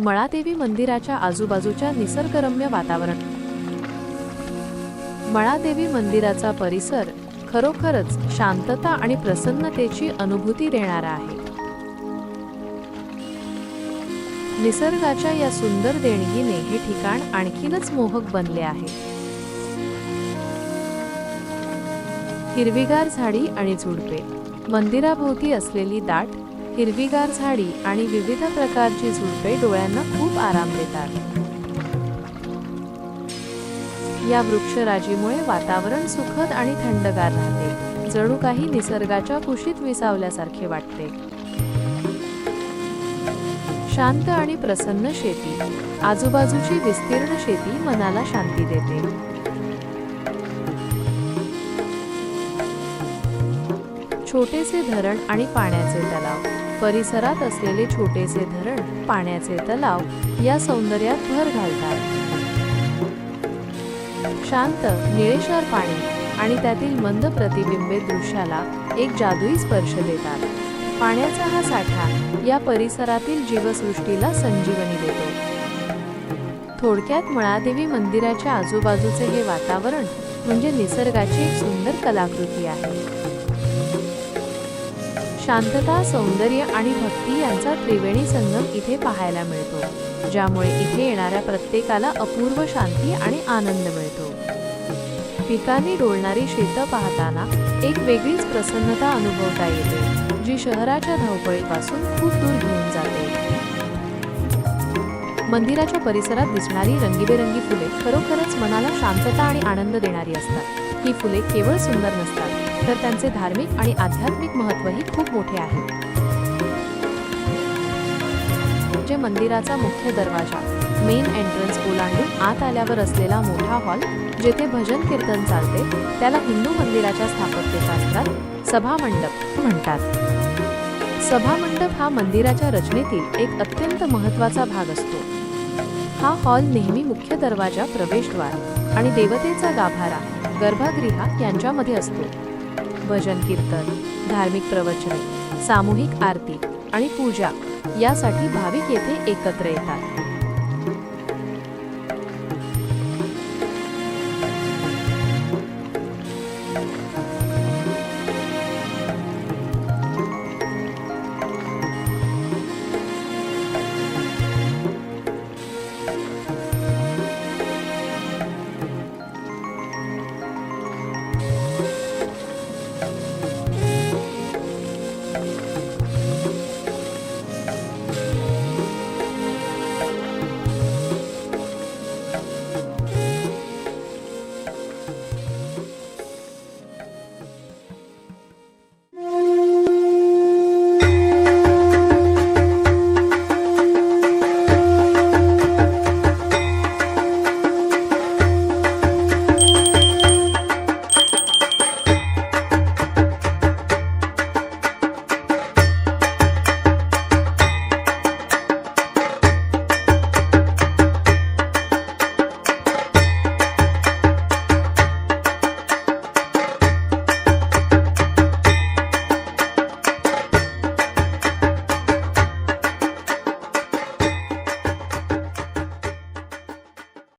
मळादेवी मंदिराच्या आजूबाजूच्या निसर्गरम्य वातावरण. मळादेवी मंदिराचा परिसर खरोखरच शांतता आणि प्रसन्नतेची अनुभूती देणारा आहे. निसर्गाच्या या सुंदर देणगीने हे ठिकाण आणखीनच मोहक बनले आहे. हिरवीगार झाडी आणि झुडपे मंदिराभोवती असलेली दाट हिरवीगार झाडी आणि विविध प्रकारची झुडपे डोळ्यांना खूप आराम देतात. या वृक्षराजीमुळे वातावरण सुखद आणि थंडगार राहते. जणू काही निसर्गाच्या कुशीत विसावल्यासारखे वाटते. शांत आणि प्रसन्न शेती. आजूबाजूची विस्तीर्ण शेती मनाला शांती देते. छोटेसे धरण आणि पाण्याचे तलाव. परिसरात असलेले छोटेसे धरण पाण्याचे तलाव या सौंदर्यात भर घालतात. शांत निळेशार पाणी आणि त्यातील मंद प्रतिबिंबे दृश्याला एक जादुई स्पर्श देतात. पाण्याचा हा साठा या परिसरातील जीवसृष्टीला संजीवनी देतो. थोडक्यात मळादेवी मंदिराच्या आजूबाजूचे हे वातावरण म्हणजे निसर्गाची एक सुंदर कलाकृती आहे. शांतता सौंदर्य आणि भक्ती यांचा त्रिवेणी संगम इथे पाहायला मिळतो ज्यामुळे इथे येणाऱ्या प्रत्येकाला अपूर्व शांती आणि आनंद मिळतो. पिकांनी डोलणारी शेतं पाहताना एक वेगळीच प्रसन्नता अनुभवता येते जी शहराच्या धावपळीपासून खूप दूर घेऊन जाते. मंदिराच्या परिसरात दिसणारी रंगीबेरंगी फुले खरोखरच मनाला शांतता आणि आनंद देणारी असतात. ही फुले केवळ सुंदर नसतात. तर त्यांचे धार्मिक आणि आध्यात्मिक महत्त्वही खूप मोठे आहे. जे मंदिराचा मुख्य दरवाजा मेन एंट्रन्स ओलांडून आत आल्यावर असलेला मोठा हॉल जेथे भजन कीर्तन चालते त्याला हिंदू मंदिराच्या स्थापत्यशास्त्रात सभामंडप म्हणतात. सभामंडप हा मंदिराच्या रचनेतील एक अत्यंत महत्त्वाचा भाग असतो. हा हॉल नेहमी मुख्य दरवाजा प्रवेशद्वार आणि देवतेचा गाभारा गर्भागृहा यांच्यामध्ये असतो. भजन कीर्तन धार्मिक प्रवचने सामूहिक आरती आणि पूजा यासाठी भाविक येथे एकत्र येतात.